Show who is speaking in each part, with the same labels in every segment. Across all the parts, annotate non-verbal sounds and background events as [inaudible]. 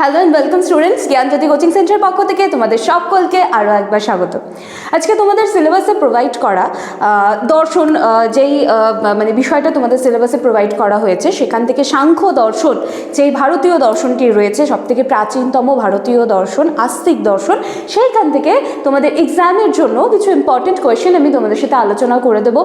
Speaker 1: Hello and welcome students Gyanjyoti coaching centre পক্ষ থেকে তোমাদের সকলকে আরও একবার স্বাগত। আজকে তোমাদের সিলেবাসে প্রোভাইড করা দর্শন যেই মানে বিষয়টা তোমাদের সিলেবাসে প্রোভাইড করা হয়েছে, সেখান থেকে সাংখ্য দর্শন, যেই ভারতীয় দর্শনটি রয়েছে, সবথেকে প্রাচীনতম ভারতীয় দর্শন, আস্তিক দর্শন, সেইখান থেকে তোমাদের এক্সামের জন্য কিছু ইম্পর্টেন্ট কোয়েশ্চেন আমি তোমাদের সাথে আলোচনা করে দেবো।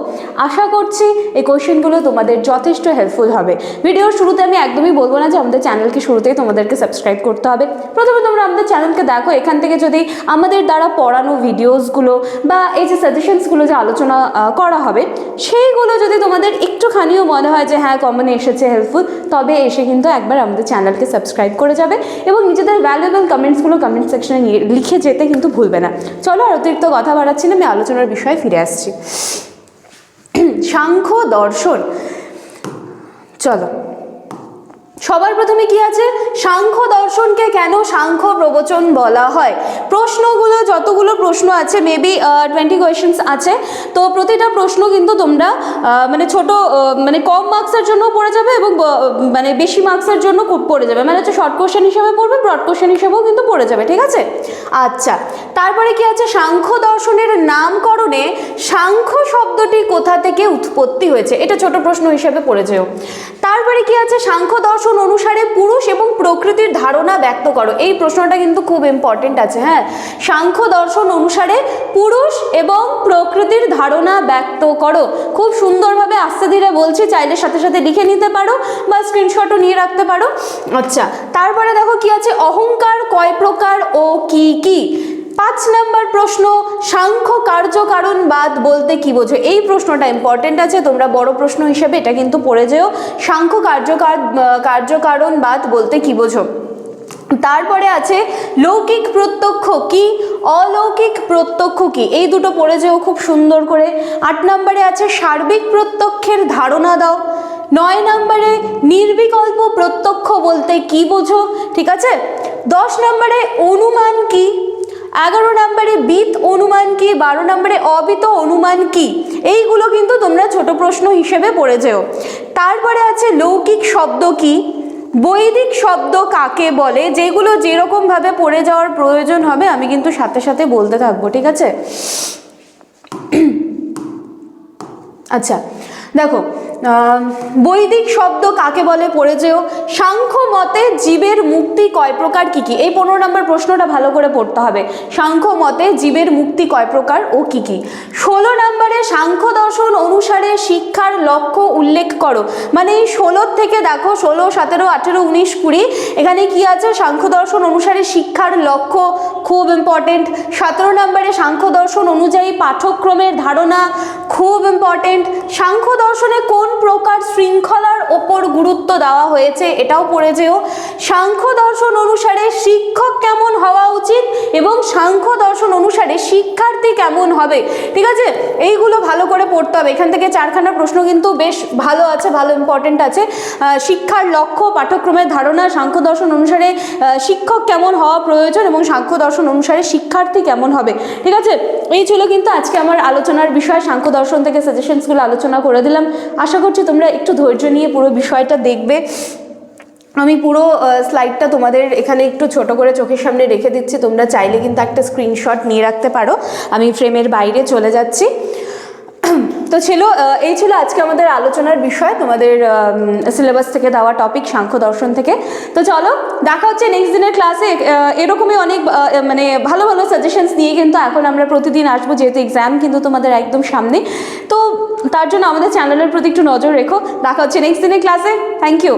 Speaker 1: আশা করছি এই কোয়েশ্চেনগুলো তোমাদের যথেষ্ট হেল্পফুল হবে। ভিডিওর শুরুতে আমি একদমই বলব না যে আমাদের চ্যানেলকে শুরুতেই তোমাদেরকে সাবস্ক্রাইব করতে হবে। প্রথমে তোমরা আমাদের চ্যানেলকে দেখো, এখান থেকে যদি আমাদের দ্বারা পড়ানো ভিডিওসগুলো বা এই যে সাজেশনসগুলো যে আলোচনা করা হবে, সেইগুলো যদি তোমাদের একটুখানিও মনে হয় যে হ্যাঁ কমনে এসেছে হেল্পফুল তবে এসে কিন্তু একবার আমাদের চ্যানেলকে সাবস্ক্রাইব করে যাবে এবং নিজেদের ভ্যালুয়েবল কমেন্টসগুলো কমেন্ট সেকশনে লিখে যেতে কিন্তু ভুলবে না। চলো আর অতিরিক্ত কথা বাড়াচ্ছি না, আমি আলোচনার বিষয়ে ফিরে আসছি। [clears throat] সাংখ্য দর্শন। চলো। সবার প্রথমে কি আছে? সাংখ্য দর্শনকে কেন সাংখ্য প্রবচন বলা হয়? প্রশ্নগুলো, যতগুলো প্রশ্ন আছে মেবি টোয়েন্টি কোয়েশনস আছে, তো প্রতিটা প্রশ্ন কিন্তু তোমরা মানে ছোট মানে কম মার্কসের জন্য পড়ে যাবে এবং মানে বেশি মার্কসের জন্য পড়ে যাবে। মানে হচ্ছে শর্ট কোশ্চেন হিসেবে পড়বে ব্রড কোশ্চেন হিসেবেও কিন্তু পড়ে যাবে, ঠিক আছে? আচ্ছা তারপরে কি আছে? সাংখ্য দর্শনের নামকরণে সাংখ্য শব্দটি কোথা থেকে উৎপত্তি হয়েছে? এটা ছোট প্রশ্ন হিসেবে পড়ে যেও। তারপরে কি আছে? সাংখ্য দর্শন অনুসারে পুরুষ এবং প্রকৃতির ধারণা ব্যক্ত করো। এই প্রশ্নটা কিন্তু খুব ইম্পর্টেন্ট আছে হ্যাঁ? সাংখ্য দর্শন অনুসারে পুরুষ এবং প্রকৃতির ধারণা ব্যক্ত করো। খুব সুন্দরভাবে আস্তে ধীরে বলছি, চাইলে সাথে সাথে লিখে নিতে পারো বা স্ক্রিনশটও নিয়ে রাখতে পারো। আচ্ছা তারপরে দেখো কি আছে, অহংকার কয় প্রকার ও কি কি? পাঁচ নাম্বার প্রশ্ন, সাংখ্য কার্যকারণবাদ বলতে কি বোঝো? এই প্রশ্নটা ইম্পর্টেন্ট আছে, তোমরা বড় প্রশ্ন হিসেবে এটা কিন্তু পড়ে যেও। সাংখ্য কার্যকার কার্যকারণবাদ বলতে কি বোঝো? তারপরে আছে, লৌকিক প্রত্যক্ষ কি? অলৌকিক প্রত্যক্ষ কি? এই দুটো পড়ে যেও খুব সুন্দর করে। আট নম্বরে আছে, সার্বিক প্রত্যক্ষের ধারণা দাও। নয় নম্বরে, নির্বিকল্প প্রত্যক্ষ বলতে কি বোঝো? ঠিক আছে? দশ নম্বরে, অনুমান কি? এগারো নম্বরে বিত অনুমান কি, বারো নম্বরে অবিত অনুমান কি? এইগুলো কিন্তু তোমরা ছোট প্রশ্ন হিসেবে পড়ে যেও। তারপরে আছে লৌকিক শব্দ কি? বৈদিক শব্দ কাকে বলে? যেগুলো যেরকমভাবে পড়ে যাওয়ার প্রয়োজন হবে, আমি কিন্তু সাথে সাথে বলতে থাকব, ঠিক আছে? আচ্ছা দেখো বৈদিক শব্দ কাকে বলে পড়ে যেও সাংখ্য মতে জীবের মুক্তি কয় প্রকার কি কি? এই পনেরো নম্বর প্রশ্নটা ভালো করে পড়তে হবে। সাংখ্য মতে জীবের মুক্তি কয় প্রকার ও কি কি? ষোলো নম্বরে সাংখ্য দর্শন অনুসারে শিক্ষার লক্ষ্য উল্লেখ করো। মানে এই ষোলোর থেকে দেখো, ষোলো, সতেরো, আঠেরো, উনিশ, কুড়ি, এখানে কি আছে? সাংখ্য দর্শন অনুসারে শিক্ষার লক্ষ্য খুব ইম্পর্টেন্ট সতেরো নম্বরে সাংখ্য দর্শন অনুযায়ী পাঠ্যক্রমের ধারণা খুব ইম্পর্টেন্ট সাংখ্য দর্শনে কোন প্রকার শৃঙ্খলার ওপর গুরুত্ব দেওয়া হয়েছে এটাও পড়ে যেও। সাংখ্য দর্শন অনুসারে শিক্ষক কেমন হওয়া উচিত এবং সাংখ্য দর্শন অনুসারে শিক্ষার্থী কেমন হবে? ঠিক আছে? এইগুলো ভালো করে পড়তে হবে। এখান থেকে চারখানা প্রশ্ন কিন্তু বেশ ভালো আছে, ভালো ইম্পর্টেন্ট আছে। শিক্ষার লক্ষ্য, পাঠ্যক্রমের ধারণা, সাংখ্য দর্শন অনুসারে শিক্ষক কেমন হওয়া প্রয়োজন এবং সাংখ্য দর্শন অনুসারে শিক্ষার্থী কেমন হবে? ঠিক আছে? এই ছিল কিন্তু আজকে আমার আলোচনার বিষয়। সাংখ্য দর্শন থেকে সাজেশনসগুলো আলোচনা করে দিলাম। আশা করছি তোমরা একটু ধৈর্য নিয়ে পুরো বিষয়টা দেখবে। আমি পুরো স্লাইডটা তোমাদের এখানে একটু ছোট করে চোখের সামনে রেখে দিচ্ছি। তোমরা চাইলে কিন্তু একটা স্ক্রিনশট নিয়ে রাখতে পারো। আমি ফ্রেমের বাইরে চলে যাচ্ছি। [clears throat] তো ছিল এই ছিল আজকে আমাদের আলোচনার বিষয়, তোমাদের সিলেবাস থেকে দেওয়া টপিক সাংখ্য দর্শন থেকে। তো চলো, দেখা হচ্ছে নেক্সট দিনের ক্লাসে এরকমই অনেক মানে ভালো ভালো সাজেশনস নিয়ে কিন্তু এখন আমরা প্রতিদিন আসব, যেহেতু এক্সাম কিন্তু তোমাদের একদম সামনে। তো তার জন্য আমাদের চ্যানেলের প্রতি একটু নজর রেখো। দেখা হচ্ছে নেক্সট দিনের ক্লাসে থ্যাংক ইউ